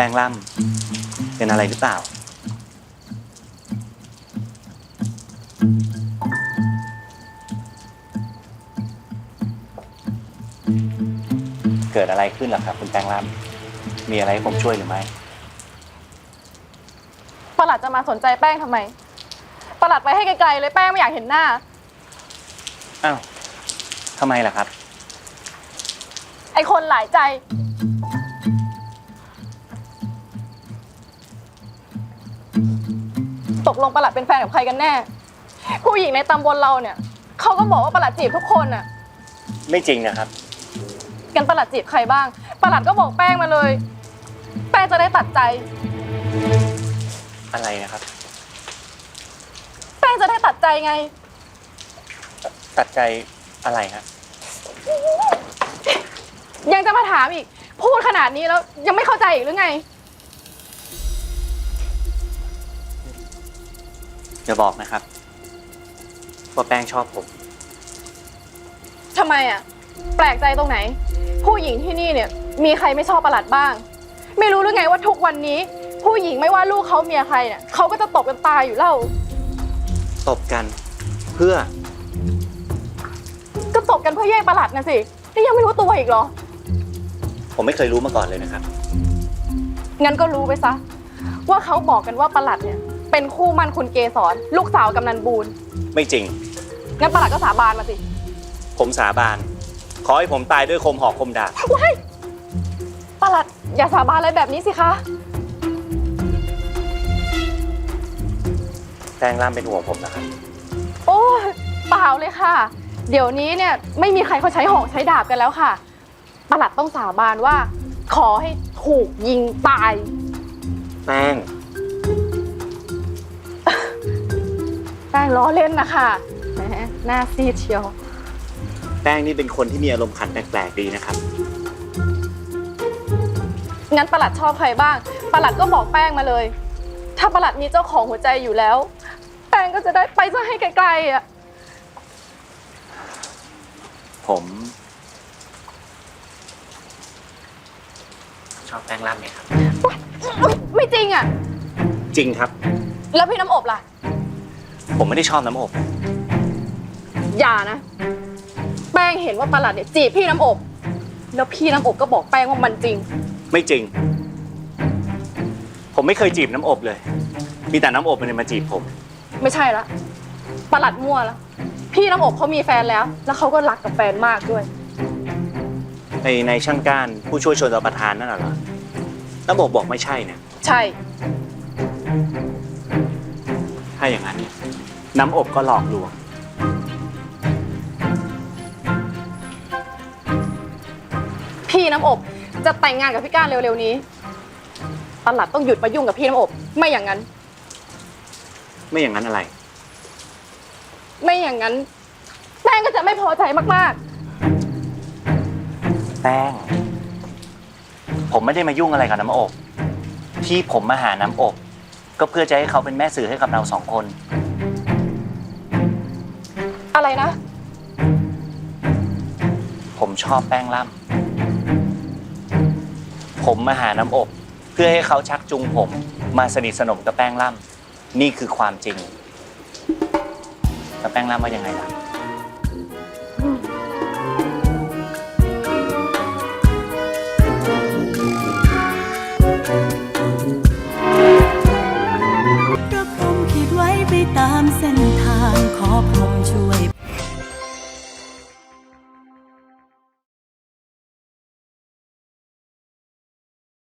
ป้งล่ำเป็นอะไรหรือเปล่า เกิดอะไรขึ้นเหรอครับ คุณแป้งล่ำมีอะไรให้ผมช่วยหรือไม่ประหลัดจะมาสนใจแป้งทำไมประหลัดไปให้ไกลๆเลยแป้งไม่อยากเห็นหน้า อ้าวทำไมล่ะครับ ไอคนหลายใจ ลงประหลัดเป็นแฟนกับใครกันแน่ ผู้หญิงในตำบลเราเนี่ยเขาก็บอกว่าประหลัดจีบทุกคนน่ะ ไม่จริงนะครับ กันประหลัดจีบใครบ้าง ประหลัดก็บอกแป้งมาเลย แป้งจะได้ตัดใจ อะไรนะครับ แป้งจะได้ตัดใจไง ตัดใจอะไรฮะยังจะมาถามอีก พูดขนาดนี้แล้วยังไม่เข้าใจอีกหรือไง อย่าบอกนะครับว่าแป้งชอบผม ทำไมอะ แปลกใจตรงไหน ผู้หญิงที่นี่เนี่ย มีใครไม่ชอบประหลัดบ้าง ไม่รู้หรือไงว่าทุกวันนี้ ผู้หญิงไม่ว่าลูกเขาเมียใครเนี่ยเขาก็จะตบกันตายอยู่เล่า ตบกันเพื่อก็ตบกันเพื่อแย่งประหลัดนะสินี่ยังไม่รู้ตัวอีกเหรอ ผมไม่เคยรู้มาก่อนเลยนะครับ งั้นก็รู้ไปซะ ว่าเขาบอกกันว่าประหลัดเนี่ย เป็นคู่มั่นคุณเกสรลูกสาวกำนันบูนไม่จริง งั้นประหลัดก็สาบานมาสิ ผมสาบาน ขอให้ผมตายด้วยคมหอกคมดาบ ว้ายประหลัดอย่าสาบานอะไรแบบนี้สิคะแป้งล่ามเป็นห่วงผมนะครับ โอ้ยเปล่าเลยค่ะ เดี๋ยวนี้เนี่ยไม่มีใครเขาใช้หอกใช้ดาบกันแล้วค่ะประหลัดต้องสาบานว่า ขอให้ถูกยิงตายแป้ง แป้งล้อเล่นนะคะแหมหน้าซีดเชียว แป้งนี่เป็นคนที่มีอารมณ์ขันแปลกๆดีนะครับ งั้นประหลัดชอบใครบ้าง ประหลัดก็บอกแป้งมาเลย ถ้าประหลัดมีเจ้าของหัวใจอยู่แล้ว แป้งก็จะได้ไปซะให้ไกลๆอะ ผมชอบแป้งล่ามไหมครับอุ๊ยไม่จริงอะ จริงครับ แล้วพี่น้ำอบล่ะ ผมไม่ได้ชอบน้ำอบ อย่านะ แป้งเห็นว่าประหลัดเนี่ยจีบพี่น้ำอบ แล้วพี่น้ำอบก็บอกแป้งว่ามันจริง ไม่จริง ผมไม่เคยจีบน้ำอบเลย มีแต่น้ำอบมันมาจีบผม ไม่ใช่ละประหลัดมั่วละพี่น้ำอบเขามีแฟนแล้ว แล้วเขาก็รักกับแฟนมากด้วย ในในช่างก้านผู้ช่วยชนรับประทานนั่นน่ะเหรอ น้ำอบบอกไม่ใช่เนี่ย ใช่ ถ้าอย่างนั้นน้ำอบก็หลอกลวง พี่น้ำอบจะแต่งงานกับพี่ก้านเร็วๆนี้ประหลัดต้องหยุดมายุ่งกับพี่น้ำอบ ไม่อย่างนั้น ไม่อย่างนั้นอะไร ไม่อย่างนั้นแป้งก็จะไม่พอใจมากแป้ง ผมไม่ได้มายุ่งอะไรกับน้ำอบ ที่ผมมาหาน้ำอบ ก็เพื่อจะให้เขาเป็นแม่สื่อให้กับเราสองคนๆ อะไรนะ ผมชอบแป้งล่ำผมมาหาน้ำอบ เพื่อให้เขาชักจูงผมมาสนิทสนมกับแป้งล่ำนี่คือความจริงแล้วแป้งล่ำว่ายังไงล่ะ